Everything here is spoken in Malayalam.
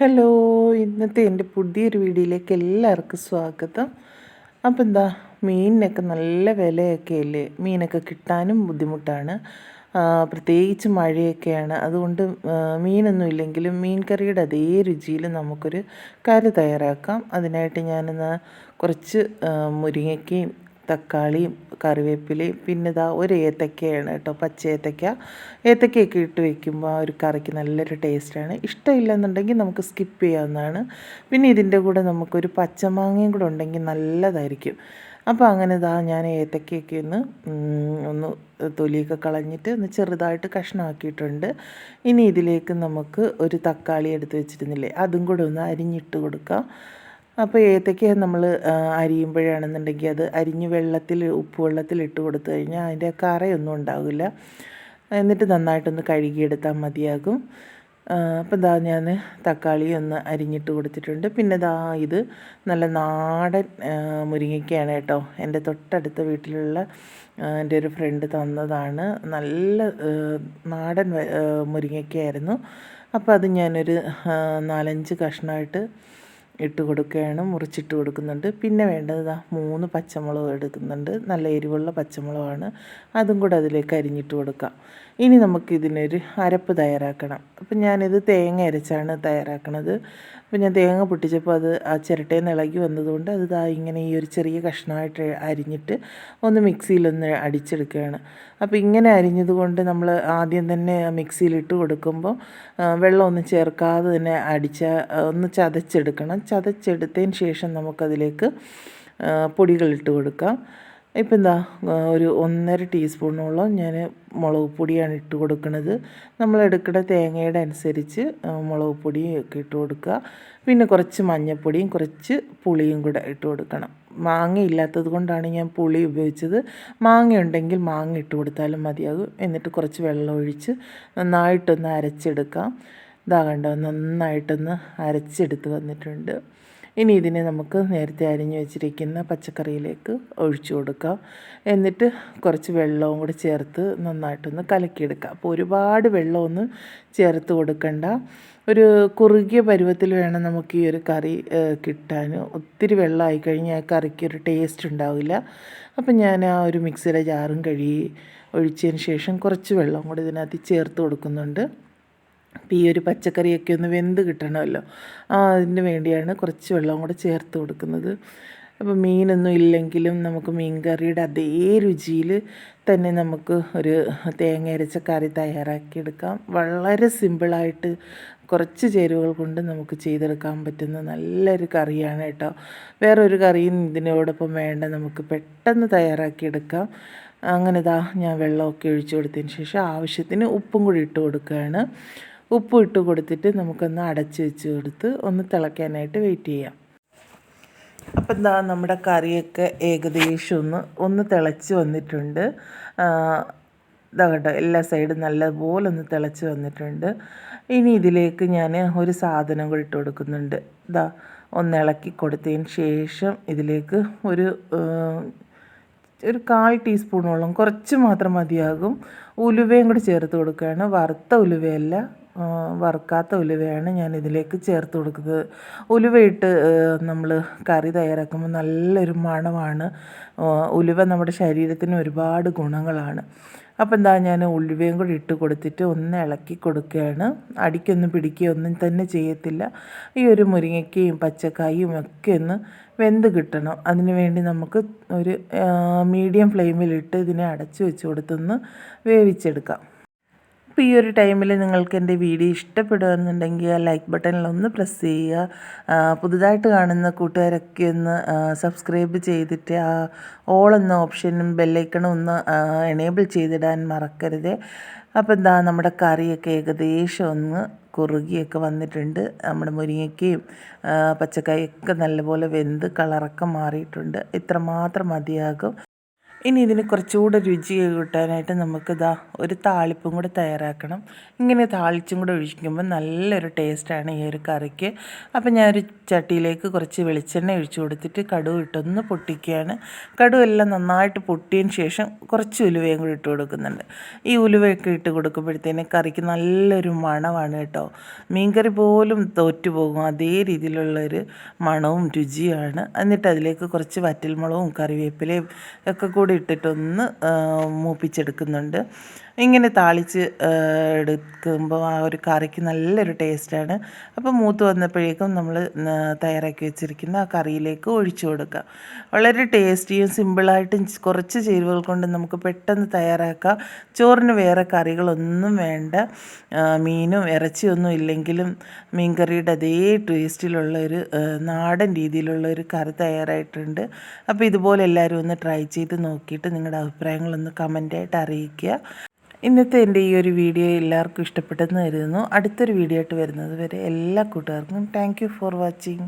ഹലോ ഇന്നത്തെ എന്റെ പുതിയൊരു വീഡിയോയിലേക്ക് എല്ലാവർക്കും സ്വാഗതം. അപ്പോൾ എന്താ മീനിനൊക്കെ നല്ല വിലയൊക്കെ അല്ലേ മീനൊക്കെ കിട്ടാനും ബുദ്ധിമുട്ടാണ്. പ്രത്യേകിച്ച് മഴയൊക്കെയാണ്. അതുകൊണ്ട് മീനൊന്നും ഇല്ലെങ്കിലും മീൻ കറിയുടെ അതേ രുചിയിൽ നമുക്കൊരു കറി തയ്യാറാക്കാം. അതിനായിട്ട് ഞാനിന്ന് കുറച്ച് മുരിങ്ങയ്ക്കയും തക്കാളിയും കറിവേപ്പിലയും പിന്നെ ഇതാ ഒരു ഏത്തക്കയാണ് കേട്ടോ പച്ച ഏത്തക്ക. ഏത്തക്കയൊക്കെ ഇട്ട് വെക്കുമ്പോൾ ആ ഒരു കറിക്ക് നല്ലൊരു ടേസ്റ്റാണ്. ഇഷ്ടമില്ലെന്നുണ്ടെങ്കിൽ നമുക്ക് സ്കിപ്പ് ചെയ്യാവുന്നതാണ്. പിന്നെ ഇതിന്റെ കൂടെ നമുക്കൊരു പച്ചമാങ്ങയും കൂടെ ഉണ്ടെങ്കിൽ നല്ലതായിരിക്കും. അപ്പോൾ അങ്ങനെ ഇതാ ഞാൻ ഏത്തക്കയൊക്കെ ഒന്ന് ഒന്ന് തൊലിയൊക്കെ കളഞ്ഞിട്ട് ഒന്ന് ചെറുതായിട്ട് കഷ്ണമാക്കിയിട്ടുണ്ട്. ഇനി ഇതിലേക്ക് നമുക്ക് ഒരു തക്കാളി എടുത്ത് വെച്ചിരുന്നില്ലേ അതും കൂടെ ഒന്ന് അരിഞ്ഞിട്ട് കൊടുക്കാം. അപ്പോൾ ഏത്തയ്ക്ക നമ്മൾ അരിയുമ്പോഴാണെന്നുണ്ടെങ്കിൽ അത് അരിഞ്ഞ് വെള്ളത്തിൽ ഉപ്പ് വെള്ളത്തിൽ ഇട്ട് കൊടുത്തു കഴിഞ്ഞാൽ അതിന്റെ കറയൊന്നും ഉണ്ടാവില്ല. എന്നിട്ട് നന്നായിട്ടൊന്ന് കഴുകിയെടുത്താൽ മതിയാകും. അപ്പോൾ ഇതാ ഞാൻ തക്കാളി ഒന്ന് അരിഞ്ഞിട്ട് കൊടുത്തിട്ടുണ്ട്. പിന്നെ ഇതാ ഇത് നല്ല നാടൻ മുരിങ്ങയ്ക്കാണ് കേട്ടോ. എന്റെ തൊട്ടടുത്ത വീട്ടിലുള്ള എന്റെ ഒരു ഫ്രണ്ട് തന്നതാണ്. നല്ല നാടൻ മുരിങ്ങയ്ക്കായിരുന്നു. അപ്പോൾ അത് ഞാനൊരു നാലഞ്ച് കഷ്ണമായിട്ട് ഇട്ട് കൊടുക്കുകയാണ് മുറിച്ചിട്ട് കൊടുക്കുന്നുണ്ട്. പിന്നെ വേണ്ടത് മൂന്ന് പച്ചമുളക് എടുക്കുന്നുണ്ട്. നല്ല എരിവുള്ള പച്ചമുളകാണ്. അതും കൂടെ അതിലേക്ക് അരിഞ്ഞിട്ട് കൊടുക്കാം. ഇനി നമുക്ക് ഇതിനൊരു അരപ്പ് തയ്യാറാക്കണം. അപ്പം ഞാനിത് തേങ്ങ അരച്ചാണ് തയ്യാറാക്കണത്. അപ്പം ഞാൻ തേങ്ങ പൊട്ടിച്ചപ്പോൾ അത് ആ ചിരട്ടയിൽ നിന്ന് ഇളകി വന്നതുകൊണ്ട് അത് ദാ ഇങ്ങനെ ഈ ഒരു ചെറിയ കഷ്ണമായിട്ട് അരിഞ്ഞിട്ട് ഒന്ന് മിക്സിയിലൊന്ന് അടിച്ചെടുക്കുകയാണ്. അപ്പോൾ ഇങ്ങനെ അരിഞ്ഞതുകൊണ്ട് നമ്മൾ ആദ്യം തന്നെ മിക്സിയിലിട്ട് കൊടുക്കുമ്പോൾ വെള്ളമൊന്നും ചേർക്കാതെ തന്നെ അടിച്ച ഒന്ന് ചതച്ചെടുക്കണം. ചതച്ചെടുത്തതിന് ശേഷം നമുക്കതിലേക്ക് പൊടികളിട്ട് കൊടുക്കാം. ഇപ്പം എന്താ ഒരു ഒന്നര ടീസ്പൂണോളം ഞാൻ മുളക് പൊടിയാണ് ഇട്ട് കൊടുക്കുന്നത് നമ്മൾ എടുക്കുന്ന തേങ്ങയുടെ അനുസരിച്ച് മുളക് പൊടിയൊക്കെ ഇട്ട് കൊടുക്കുക. പിന്നെ കുറച്ച് മഞ്ഞൾപ്പൊടിയും കുറച്ച് പുളിയും കൂടെ ഇട്ട് കൊടുക്കണം. മാങ്ങ ഇല്ലാത്തത് കൊണ്ടാണ് ഞാൻ പുളി ഉപയോഗിച്ചത്. മാങ്ങ ഉണ്ടെങ്കിൽ മാങ്ങ ഇട്ട് കൊടുത്താലും മതിയാകും. എന്നിട്ട് കുറച്ച് വെള്ളം ഒഴിച്ച് നന്നായിട്ടൊന്ന് അരച്ചെടുക്കാം. ഇതാകണ്ട നന്നായിട്ടൊന്ന് അരച്ചെടുത്ത് വന്നിട്ടുണ്ട്. ഇനി ഇതിനെ നമുക്ക് നേരത്തെ അരിഞ്ഞു വെച്ചിരിക്കുന്ന പച്ചക്കറിയിലേക്ക് ഒഴിച്ചു കൊടുക്കാം. എന്നിട്ട് കുറച്ച് വെള്ളവും കൂടി ചേർത്ത് നന്നായിട്ടൊന്ന് കലക്കിയെടുക്കാം. അപ്പോൾ ഒരുപാട് വെള്ളമൊന്നും ചേർത്ത് കൊടുക്കണ്ട. ഒരു കുറുകിയ പരുവത്തിൽ വേണം നമുക്ക് ഈ ഒരു കറി കിട്ടാൻ. ഒത്തിരി വെള്ളമായി കഴിഞ്ഞാൽ കറിക്ക് ഒരു ടേസ്റ്റ് ഉണ്ടാവില്ല. അപ്പം ഞാൻ ആ ഒരു മിക്സിയിലെ ജാറും കഴുകി ഒഴിച്ചതിന് ശേഷം കുറച്ച് വെള്ളം കൂടി ഇതിനകത്ത് ചേർത്ത് കൊടുക്കുന്നുണ്ട്. അപ്പം ഈ ഒരു പച്ചക്കറിയൊക്കെ ഒന്ന് വെന്ത് കിട്ടണമല്ലോ. ആ അതിന് വേണ്ടിയാണ് കുറച്ച് വെള്ളം കൂടെ ചേർത്ത് കൊടുക്കുന്നത്. അപ്പോൾ മീനൊന്നും ഇല്ലെങ്കിലും നമുക്ക് മീൻ കറിയുടെ അതേ രുചിയിൽ തന്നെ നമുക്ക് ഒരു തേങ്ങ അരച്ച കറി തയ്യാറാക്കിയെടുക്കാം വളരെ സിമ്പിളായിട്ട് കുറച്ച് ചേരുവകൾ കൊണ്ട് നമുക്ക് ചെയ്തെടുക്കാൻ പറ്റുന്ന നല്ലൊരു കറിയാണ് കേട്ടോ. വേറൊരു കറിയും ഇതിനോടൊപ്പം വേണ്ട നമുക്ക് പെട്ടെന്ന് തയ്യാറാക്കിയെടുക്കാം അങ്ങനെ ഇതാ ഞാൻ വെള്ളമൊക്കെ ഒഴിച്ചു കൊടുത്തതിന് ശേഷം ആവശ്യത്തിന് ഉപ്പും കൂടി ഇട്ട് കൊടുക്കുകയാണ്. ഉപ്പ് ഇട്ട് കൊടുത്തിട്ട് നമുക്കൊന്ന് അടച്ച് വെച്ച് കൊടുത്ത് ഒന്ന് തിളയ്ക്കാനായിട്ട് വെയിറ്റ് ചെയ്യാം. അപ്പം എന്താ നമ്മുടെ കറിയൊക്കെ ഏകദേശം ഒന്ന് ഒന്ന് തിളച്ച് വന്നിട്ടുണ്ട്. ഇതാ കേട്ടോ എല്ലാ സൈഡും നല്ലപോലെ ഒന്ന് തിളച്ച് വന്നിട്ടുണ്ട്. ഇനി ഇതിലേക്ക് ഞാൻ ഒരു സാധനം കൂടി കൊടുക്കുന്നുണ്ട്. ഇതാ ഒന്ന് ഇളക്കി കൊടുത്തതിന് ശേഷം ഇതിലേക്ക് ഒരു ഒരു കാൽ ടീസ്പൂണോളം കുറച്ച് മാത്രം മതിയാകും. ഉലുവയും കൂടി ചേർത്ത് കൊടുക്കുകയാണ്. വറുത്ത ഉലുവയല്ല വറുക്കാത്ത ഉലുവയാണ് ഞാൻ ഇതിലേക്ക് ചേർത്ത് കൊടുക്കുന്നത്. ഉലുവയിട്ട് നമ്മൾ കറി തയ്യാറാക്കുമ്പോൾ നല്ലൊരു മണമാണ്. ഉലുവ നമ്മുടെ ശരീരത്തിന് ഒരുപാട് ഗുണങ്ങളാണ്. അപ്പോൾ എന്താ ഞാൻ ഉലുവയും കൂടി ഇട്ട് കൊടുത്തിട്ട് ഒന്ന് ഇളക്കി കൊടുക്കുകയാണ്. അടിക്കൊന്നും പിടിക്കുകയൊന്നും തന്നെ ചെയ്യത്തില്ല. ഈ ഒരു മുരിങ്ങയ്ക്കയും പച്ചക്കായും ഒക്കെ ഒന്ന് വെന്ത് കിട്ടണം. അതിന് വേണ്ടി നമുക്ക് ഒരു മീഡിയം ഫ്ലെയിമിലിട്ട് ഇതിനെ അടച്ചു വെച്ച് കൊടുത്തൊന്ന് വേവിച്ചെടുക്കാം. അപ്പോൾ ഈ ഒരു ടൈമിൽ നിങ്ങൾക്ക് എന്റെ വീഡിയോ ഇഷ്ടപ്പെടുകയെന്നുണ്ടെങ്കിൽ ആ ലൈക്ക് ബട്ടണിൽ ഒന്ന് പ്രസ് ചെയ്യുക. പുതുതായിട്ട് കാണുന്ന കൂട്ടുകാരൊക്കെ ഒന്ന് സബ്സ്ക്രൈബ് ചെയ്തിട്ട് ആ ഓൾ എന്ന ഓപ്ഷനും ബെല്ലൈക്കണും ഒന്ന് എനേബിൾ ചെയ്തിടാൻ മറക്കരുത്. അപ്പോൾ എന്താ നമ്മുടെ കറിയൊക്കെ ഏകദേശം ഒന്ന് കുറുകിയൊക്കെ വന്നിട്ടുണ്ട്. നമ്മുടെ മുരിങ്ങയ്ക്കയും പച്ചക്കായൊക്കെ നല്ലപോലെ വെന്ത് കളറൊക്കെ മാറിയിട്ടുണ്ട്. ഇത്രമാത്രം മതിയാകും. ഇനി ഇതിന് കുറച്ചുകൂടെ രുചി കൂട്ടാനായിട്ട് നമുക്കിതാ ഒരു താളിപ്പും കൂടെ തയ്യാറാക്കണം. ഇങ്ങനെ താളിച്ചും കൂടെ ഒഴിക്കുമ്പോൾ നല്ലൊരു ടേസ്റ്റാണ് ഈ ഒരു കറിക്ക്. അപ്പോൾ ഞാനൊരു ചട്ടിയിലേക്ക് കുറച്ച് വെളിച്ചെണ്ണ ഒഴിച്ചു കൊടുത്തിട്ട് കടുവ് ഇട്ടൊന്ന് പൊട്ടിക്കുകയാണ്. കടുവെല്ലാം നന്നായിട്ട് പൊട്ടിയതിന് ശേഷം കുറച്ച് ഉലുവയും കൂടി ഇട്ട് കൊടുക്കുന്നുണ്ട്. ഈ ഉലുവയൊക്കെ ഇട്ട് കൊടുക്കുമ്പോഴത്തേന് കറിക്ക് നല്ലൊരു മണമാണ് കേട്ടോ. മീൻകറി പോലും തോറ്റുപോകും. അതേ രീതിയിലുള്ളൊരു മണവും രുചിയാണ് എന്നിട്ട് അതിലേക്ക് കുറച്ച് വറ്റൽമുളകും കറിവേപ്പിലയും ഒക്കെ കൂടി കൂടി ഇട്ടിട്ടൊന്ന് മൂപ്പിച്ചെടുക്കുന്നുണ്ട്. ഇങ്ങനെ താളിച്ച് എടുക്കുമ്പോൾ ആ ഒരു കറിക്ക് നല്ലൊരു ടേസ്റ്റാണ്. അപ്പോൾ മൂത്ത് വന്നപ്പോഴേക്കും നമ്മൾ തയ്യാറാക്കി വെച്ചിരിക്കുന്ന ആ കറിയിലേക്ക് ഒഴിച്ചു കൊടുക്കുക വളരെ ടേസ്റ്റിയും സിമ്പിളായിട്ടും കുറച്ച് ചേരുവകൾ കൊണ്ട് നമുക്ക് പെട്ടെന്ന് തയ്യാറാക്കാം. ചോറിന് വേറെ കറികളൊന്നും വേണ്ട. മീനും ഇറച്ചിയൊന്നും ഇല്ലെങ്കിലും മീൻകറിയുടെ അതേ ടേസ്റ്റിലുള്ള ഒരു നാടൻ രീതിയിലുള്ള ഒരു കറി തയ്യാറായിട്ടുണ്ട്. അപ്പോൾ ഇതുപോലെ എല്ലാവരും ഒന്ന് ട്രൈ ചെയ്ത് നോക്കിയിട്ട് നിങ്ങളുടെ അഭിപ്രായങ്ങളൊന്ന് കമന്റായിട്ട് അറിയിക്കുക. ഇന്നത്തെ എന്റെ ഈ ഒരു വീഡിയോ എല്ലാവർക്കും ഇഷ്ടപ്പെട്ടെന്ന് കരുതുന്നു. അടുത്തൊരു വീഡിയോ ആയിട്ട് വരുന്നത് വരെ എല്ലാ കൂട്ടുകാർക്കും താങ്ക് ഫോർ വാച്ചിങ്